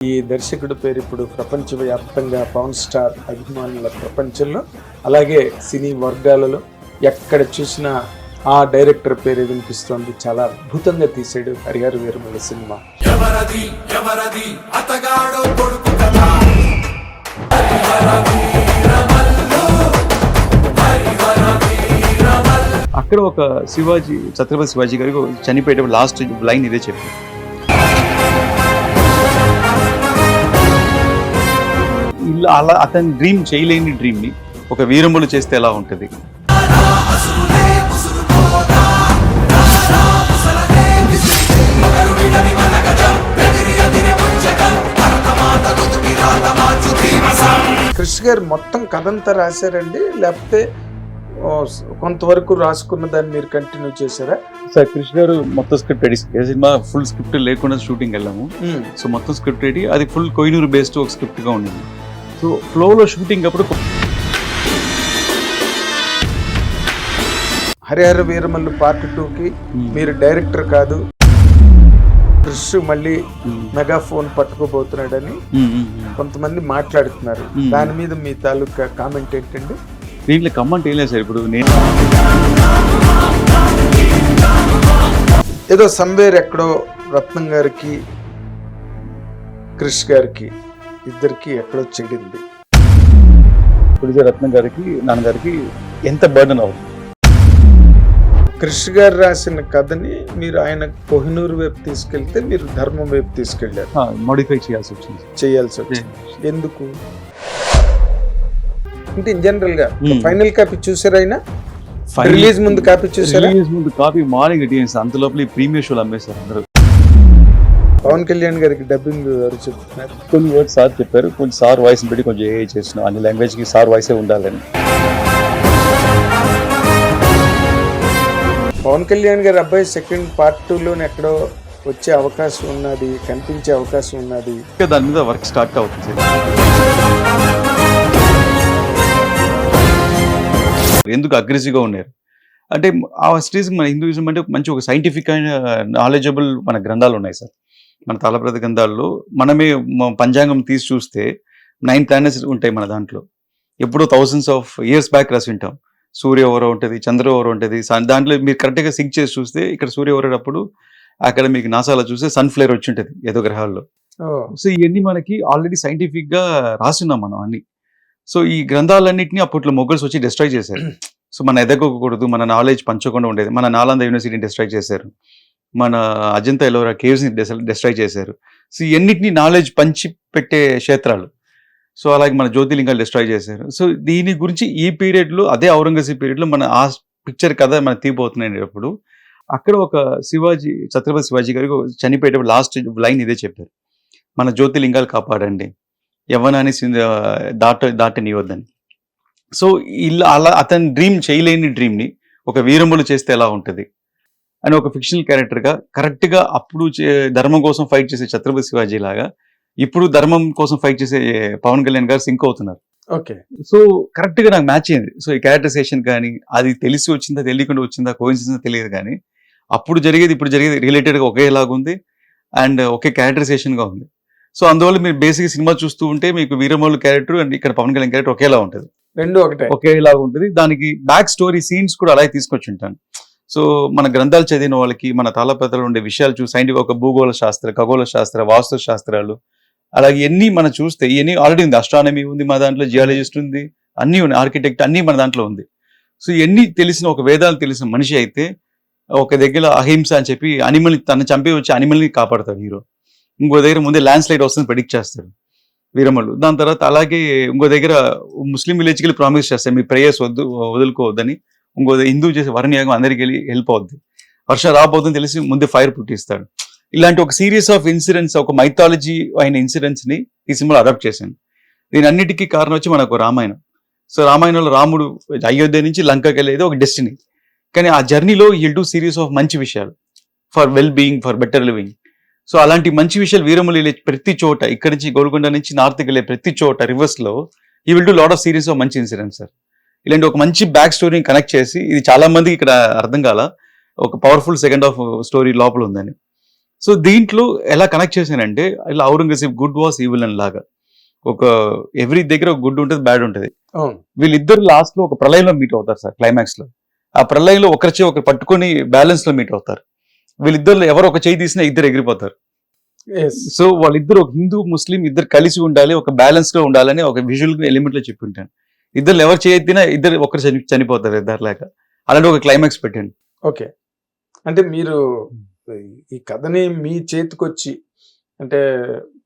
ఈ దర్శకుడి పేరు ఇప్పుడు ప్రపంచవ్యాప్తంగా పవన్ స్టార్ అభిమానుల ప్రపంచంలో అలాగే సినీ వర్గాలలో ఎక్కడ చూసినా ఆ డైరెక్టర్ పేరు వినిపిస్తోంది. చాలా అద్భుతంగా తీసాడు హరిహర వీరమల సినిమా. ఎవరది ఎవరది అతగాడో కొడుకు కదా? అక్కడ ఒక శివాజీ ఛత్రపతి శివాజీ గారికి చనిపోయేటప్పుడు లాస్ట్ లైన్ ఇదే చెప్పారు. అలా అతని డ్రీమ్ చేయలేని డ్రీమ్ని ఒక వీరములు చేస్తే ఎలా ఉంటది? కృష్ణ గారు మొత్తం కథంతా రాశారండి? లేకపోతే కొంతవరకు రాసుకున్న దాన్ని మీరు కంటిన్యూ చేశారా? సార్ కృష్ణ గారు మొత్తం స్క్రిప్ట్ రెడీ ఏ సినిమా ఫుల్ స్క్రిప్ట్ లేకుండా షూటింగ్ వెళ్ళాము. సో మొత్తం స్క్రిప్ట్ రెడీ అది ఫుల్ కొయినూరు బేస్డ్ ఒక స్క్రిప్ట్గా ఉండింది. సో ఫ్లోలో షూటింగ్ అప్పుడు హరిహర వీరమల్లు పార్ట్ టూకి మీరు డైరెక్టర్ కాదు. కృష్ మళ్ళీ మెగాఫోన్ పట్టుకోబోతున్నాడని కొంతమంది మాట్లాడుతున్నారు. దాని మీద మీ తాలూకా కామెంట్ ఏంటండి? దీంట్లో కమ్మంటే ఏం లేదు సార్ ఇప్పుడు. నేను ఏదో సంవేర్ ఎక్కడో రత్నం గారికి క్రిష్ గారికి ఇద్దరికి ఎక్కడో చెడింది. పులిజ రత్నం గారికి నాన్నగారికి ఎంత బర్డన్ అవుతుంది? క్రిష్ గారు రాసిన కథని మీరు ఆయన కోహినూరు వైపు తీసుకెళ్తే మీరు ధర్మం వైపు తీసుకెళ్ళారు. మోడిఫై చేయాల్సి వచ్చింది. చేయాల్సి వచ్చింది. ఎందుకు? అంటే ఇన్ జనరల్గా. ఫైనల్ కాపీ చూసారా ఆయన? రిలీజ్ ముందు కాపీ చూసారా? రిలీజ్ ముందు కాపీ మార్నింగ్ అంత లోపల ప్రీమియర్ షోలు అమ్మేశారు అందరూ. పవన్ కళ్యాణ్ గారికి డబ్బింగ్ ఎవరు చెప్తున్నారు కొన్ని వర్డ్స్ సార్ చెప్పారు. కొంచెం సార్ వాయిస్ పెట్టి కొంచెం ఏ చేసిన అన్ని లాంగ్వేజ్కి సార్ వాయిసే ఉండాలని. పవన్ కళ్యాణ్ గారి అబ్బాయి సెకండ్ పార్ట్ టూ లోనే ఎక్కడో వచ్చే అవకాశం ఉన్నది కనిపించే అవకాశం ఉన్నది. ఇంకా దాని మీద వర్క్ స్టార్ట్ అవుతుంది ఎందుకు అగ్రెసివ్గా ఉన్నారు? అంటే ఆ స్టేజ్ మన హిందూయిజం అంటే మంచి ఒక సైంటిఫిక్ అయిన నాలెడ్జబుల్ మన గ్రంథాలు ఉన్నాయి సార్. మన తాళప్రత గ్రంథాల్లో మనమే పంచాంగం తీసి చూస్తే నైన్ ప్లానెట్స్ ఉంటాయి మన దాంట్లో. ఎప్పుడో థౌసండ్స్ ఆఫ్ ఇయర్స్ బ్యాక్ రాసి ఉంటాం. సూర్య ఓవర్ ఉంటుంది చంద్ర ఓవర్ ఉంటుంది. దాంట్లో మీరు కరెక్ట్గా సింక్ చేసి చూస్తే ఇక్కడ సూర్య ఓవర్ అప్పుడు అక్కడ మీకు నాసాలో చూస్తే సన్ ఫ్లేర్ వచ్చి ఉంటుంది ఏదో గ్రహాల్లో. సో ఇవన్నీ మనకి ఆల్రెడీ సైంటిఫిక్గా రాస్తున్నాం మనం అన్ని. సో ఈ గ్రంథాలన్నింటినీ అప్పట్లో మొఘల్స్ వచ్చి డిస్ట్రాయ్ చేశారు. సో మన ఎదగకూడదు మన నాలెడ్జ్ పంచకుండా ఉండేది. మన నాలంద యూనివర్సిటీని డిస్ట్రాయ్ చేశారు. మన అజంతా ఎలోరా కేవ్స్ని డిస్ట్రాయ్ చేశారు. సో ఇవన్నిటిని నాలెడ్జ్ పంచి పెట్టే క్షేత్రాలు. సో అలాగే మన జ్యోతిలింగాలు డిస్ట్రాయ్ చేశారు. సో దీని గురించి ఈ పీరియడ్లో అదే ఔరంగజీబ్ పీరియడ్లో మన ఆ పిక్చర్ కథ మన తీపోతున్నాయి అప్పుడు అక్కడ ఒక శివాజీ ఛత్రపతి శివాజీ గారికి చనిపోయేటప్పుడు లాస్ట్ లైన్ ఇదే చెప్పారు. మన జ్యోతిలింగాలు కాపాడండి. యవ్వనాన్ని దాట దాటనివ్వద్దని. సో ఇలా అలా అతని డ్రీమ్ చేయలేని డ్రీమ్ని ఒక వీరములు చేస్తే ఎలా ఉంటుంది? అని ఒక ఫిక్షనల్ క్యారెక్టర్గా కరెక్ట్గా అప్పుడు ధర్మం కోసం ఫైట్ చేసే ఛత్రపతి శివాజీ లాగా ఇప్పుడు ధర్మం కోసం ఫైట్ చేసే పవన్ కళ్యాణ్ గారు సింక్ అవుతున్నారు. ఓకే. సో కరెక్ట్గా నాకు మ్యాచ్ అయింది. సో ఈ క్యారెక్టరైజేషన్ కానీ అది తెలిసి వచ్చిందా తెలియకుండా వచ్చిందా కోయిన్సిడెన్స్ తెలియదు కానీ అప్పుడు జరిగేది ఇప్పుడు జరిగేది రిలేటెడ్గా ఒకేలాగా ఉంది అండ్ ఒకే క్యారెక్టరైజేషన్గా ఉంది. సో అందువల్ల మీరు బేసిక్ సినిమా చూస్తూ ఉంటే మీకు వీరమల్లు క్యారెక్టర్ అండ్ ఇక్కడ పవన్ కళ్యాణ్ క్యారెక్టర్ ఒకేలా ఉంటుంది. రెండు ఒకటే. ఒకేలాగా ఉంటుంది. దానికి బ్యాక్ స్టోరీ సీన్స్ కూడా అలాగే తీసుకొచ్చి ఉంటాను. సో మన గ్రంథాలు చదివిన వాళ్ళకి మన తాళపత్రాలు ఉండే విషయాలు చూసి సైంటిఫిక్ ఒక భూగోళ శాస్త్ర ఖగోళ శాస్త్ర వాస్తు శాస్త్రాలు అలాగే ఎన్ని మనం చూస్తే ఇవన్నీ ఆల్రెడీ ఉంది. అస్ట్రానమీ ఉంది మా దాంట్లో జియాలజిస్ట్ ఉంది అన్నీ ఉన్నాయి. ఆర్కిటెక్ట్ అన్నీ మన దాంట్లో ఉంది. సో ఎన్ని తెలిసిన ఒక వేదాలు తెలిసిన మనిషి అయితే ఒక దగ్గర అహింస అని చెప్పి అనిమల్ తను చంపి వచ్చి అనిమల్ని కాపాడతాడు హీరో ఇంకో దగ్గర ముందే ల్యాండ్ స్లైడ్ వస్తుంది ప్రెడిక్ట్ చేస్తాడు వీరమల్లు. దాని తర్వాత అలాగే ఇంకో దగ్గర ముస్లిం విలేజ్కి వెళ్ళి ప్రామిస్ చేస్తాడు మీ ప్రేయర్స్ వద్దు వదులుకోవద్దని. ఇంకో హిందూ చేసే వరణ్యాగం అందరికి వెళ్ళి హెల్ప్ అవుద్ది. వర్షం రాబోతుందని తెలిసి ముందే ఫైర్ పుట్టిస్తాడు. ఇలాంటి ఒక సిరీస్ ఆఫ్ ఇన్సిడెంట్స్ ఒక మైథాలజీ అయిన ఇన్సిడెంట్స్ని ఈ సినిమాలో అడాప్ట్ చేశాను. దీని అన్నిటికీ కారణం వచ్చి మనకు రామాయణం. సో రామాయణంలో రాముడు అయోధ్య నుంచి లంకకి వెళ్ళేది ఒక డెస్టినీ కానీ ఆ జర్నీలో విల్ డూ సిరీస్ ఆఫ్ మంచి విషయాలు. For well being for better living so అలాంటి మంచి విషయాలు వీరములు వెళ్ళే ప్రతి చోట ఇక్కడి నుంచి గోల్కొండ నుంచి నార్త్కి వెళ్ళే ప్రతి చోట రివర్స్లో ఈ will do lot of series of మంచి ఇన్సిడెంట్స్ సార్ ఇలాంటి ఒక మంచి బ్యాక్ స్టోరీని కనెక్ట్ చేసి ఇది చాలా మందికి ఇక్కడ అర్థం కాల. ఒక పవర్ఫుల్ సెకండ్ ఆఫ్ స్టోరీ లోపల ఉందని. సో దీంట్లో ఎలా కనెక్ట్ చేశానంటే ఇలా ఔరంగజేబ్ గుడ్ వాస్ ఈవిల్ అని లాగా. ఒక ఎవ్రీ దగ్గర ఒక గుడ్ ఉంటుంది బ్యాడ్ ఉంటుంది. వీళ్ళిద్దరు లాస్ట్లో ఒక ప్రళయంలో మీట్ అవుతారు సార్ క్లైమాక్స్లో. ఆ ప్రళయంలో ఒకరి చేయి ఒకరు పట్టుకొని బ్యాలెన్స్లో మీట్ అవుతారు. వీళ్ళిద్దరు ఎవరు ఒక చేయి తీసినా ఇద్దరు ఎగిరిపోతారు. సో వాళ్ళిద్దరు ఒక హిందూ ముస్లిం ఇద్దరు కలిసి ఉండాలి ఒక బ్యాలెన్స్లో ఉండాలని ఒక విజువల్ ఎలిమెంట్లో చెప్పి ఉంటాను ఇద్దరు ఎవరు చేయొద్దినా ఇద్దరు ఒకరు చని చనిపోతారు ఇద్దరు లేక. అలాంటి ఒక క్లైమాక్స్ పెట్టండి. ఓకే. అంటే మీరు ఈ కథని మీ చేతికొచ్చి అంటే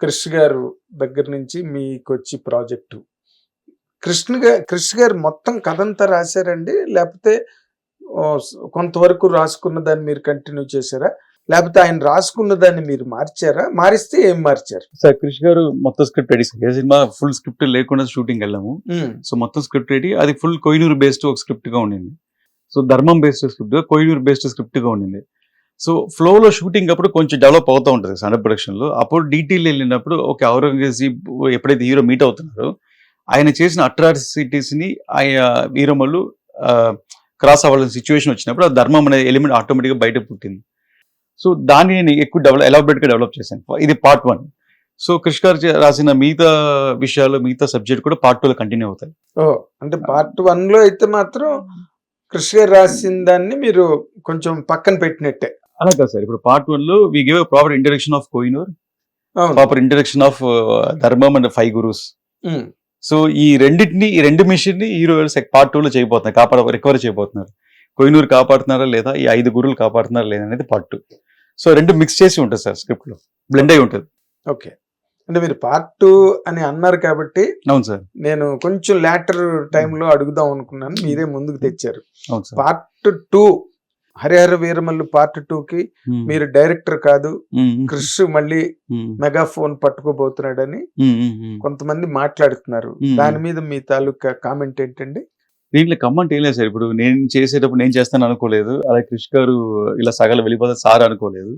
క్రిష్ గారు దగ్గర నుంచి మీకు వచ్చి ప్రాజెక్టు. కృష్ణ గారు క్రిష్ గారు మొత్తం కథ అంతా రాశారండి? లేకపోతే కొంతవరకు రాసుకున్న దాన్ని మీరు కంటిన్యూ చేశారా? లేకపోతే ఆయన రాసుకున్న దాన్ని మీరు మార్చారా? మారిస్తే ఏం మార్చారు? సార్ క్రిష్ గారు మొత్తం స్క్రిప్ట్ రెడీ సార్ ఏ సినిమా ఫుల్ స్క్రిప్ట్ లేకుండా షూటింగ్ వెళ్ళాము. సో మొత్తం స్క్రిప్ట్ రెడీ అది ఫుల్ కొయినూరు బేస్డ్ ఒక స్క్రిప్ట్గా ఉండింది. సో ధర్మం బేస్డ్ స్క్రిప్ట్గా కొయినూరు బేస్డ్ స్క్రిప్ట్గా ఉండింది. సో ఫ్లో లో షూటింగ్ అప్పుడు కొంచెం డెవలప్ అవుతూ ఉంటుంది సన్న ప్రొడక్షన్లో. అప్పుడు డీటెయిల్ వెళ్ళినప్పుడు ఒక ఔరంగజేబ్ ఎప్పుడైతే హీరో మీట్ అవుతున్నారో ఆయన చేసిన అట్రాసిటీస్ని ఆయన వీరమల్లు క్రాస్ అవ్వాల్సిన సిచ్యువేషన్ వచ్చినప్పుడు ఆ ధర్మం అనే ఎలిమెంట్ ఆటోమేటిక్గా బయట పుట్టింది. సో దాన్ని నేను ఎక్కువ డెవలప్ ఎలాబరేట్గా డెవలప్ చేశాను. ఇది పార్ట్ వన్ సో కృష్ణ గారు రాసిన మిగతా విషయాలు మిగతా సబ్జెక్ట్ కూడా పార్ట్ టూ లో కంటిన్యూ అవుతాయి. ఓ అంటే పార్ట్ వన్లో అయితే మాత్రం కృష్ గారు రాసిన దాన్ని మీరు కొంచెం పక్కన పెట్టినట్టే. అలా కాదు సార్. ఇప్పుడు పార్ట్ వన్లో we give proper interaction of Kohinoor proper interaction of ధర్మం అండ్ ఫైవ్ గురూస్ సో ఈ రెండింటిని ఈ రెండు మిషన్ని హీరో పార్ట్ టూ లో చేయబోతున్నారు. కాపాడ రికవర్ చేయబోతున్నారు. కోయినూర్ కాపాడుతున్నారా లేదా? ఈ ఐదు గురువులు కాపాడుతున్నారా లేదా అనేది పార్ట్ టూ సో రెండు మిక్స్ చేసి ఉంటుంది సార్ స్క్రిప్ట్లో బ్లెండ్ అయి ఉంటుంది ఓకే అంటే మీరు పార్ట్ టూ అని అన్నారు కాబట్టి అవును సార్ నేను కొంచెం లాటర్ టైంలో అడుగుదాం అనుకున్నాను మీరే ముందుకు తెచ్చారు part two Harihara Veeramallu part two కి. మీరు డైరెక్టర్ కాదు. క్రిష్ మళ్ళీ. మెగాఫోన్ పట్టుకోబోతున్నాడని. కొంతమంది మాట్లాడుతున్నారు. దాని మీద మీ తాలూకా కామెంట్ ఏంటండి దీంట్లో కమ్మంటే ఏం లేదు సార్. ఇప్పుడు నేను చేసేటప్పుడు నేను చేస్తాను అనుకోలేదు. అలా క్రిష్ గారు ఇలా సగల వెళ్ళిపోతే సార్ అనుకోలేదు.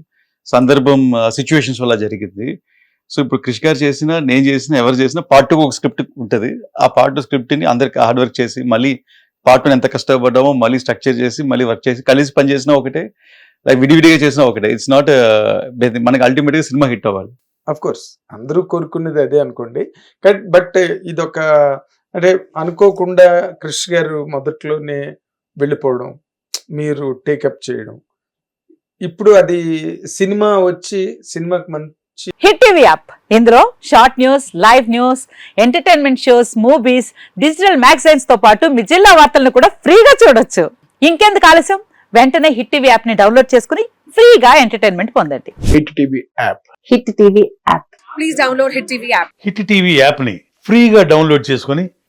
సందర్భం సిచ్యువేషన్స్ వల్ల జరిగింది. సో ఇప్పుడు క్రిష్ గారు చేసినా నేను చేసిన ఎవరు చేసినా పార్ట్ టూ ఒక స్క్రిప్ట్ ఉంటుంది. ఆ పార్ట్ టూ స్క్రిప్ట్ని అందరికి హార్డ్ వర్క్ చేసి మళ్ళీ పార్ట్ వన్ ఎంత కష్టపడ్డామో మళ్ళీ స్ట్రక్చర్ చేసి మళ్ళీ వర్క్ చేసి కలిసి పని చేసినా ఒకటే లైక్ విడివిడిగా చేసినా ఒకటే. ఇట్స్ నాట్ మనకి అల్టిమేట్గా సినిమా హిట్ అవ్వాలి. అఫ్ కోర్స్ అందరూ కోరుకునేది అదే అనుకోండి. బట్ ఇదొక అంటే అనుకోకుండా క్రిష్ గారు మొదట్లోనే వెళ్ళిపోవడం మీరు టేకప్ చేయడం. ఇప్పుడు అది సినిమా వచ్చి సినిమాకి మంచి హిట్ టీవీ యాప్. ఇందులో short news live news entertainment shows movies digital మ్యాగజైన్స్తో పాటు మీ జిల్లా వార్తలను కూడా ఫ్రీగా చూడొచ్చు. ఇంకెందుకు ఆలస్యం? వెంటనే హిట్ టీవీ యాప్ని డౌన్లోడ్ చేసుకుని ఫ్రీగా ఎంటర్టైన్మెంట్ పొందండి. Hit TV app. Hit TV app. Please download Hit TV app. Hit TV యాప్ని ఫ్రీగా డౌన్లోడ్ చేసుకొని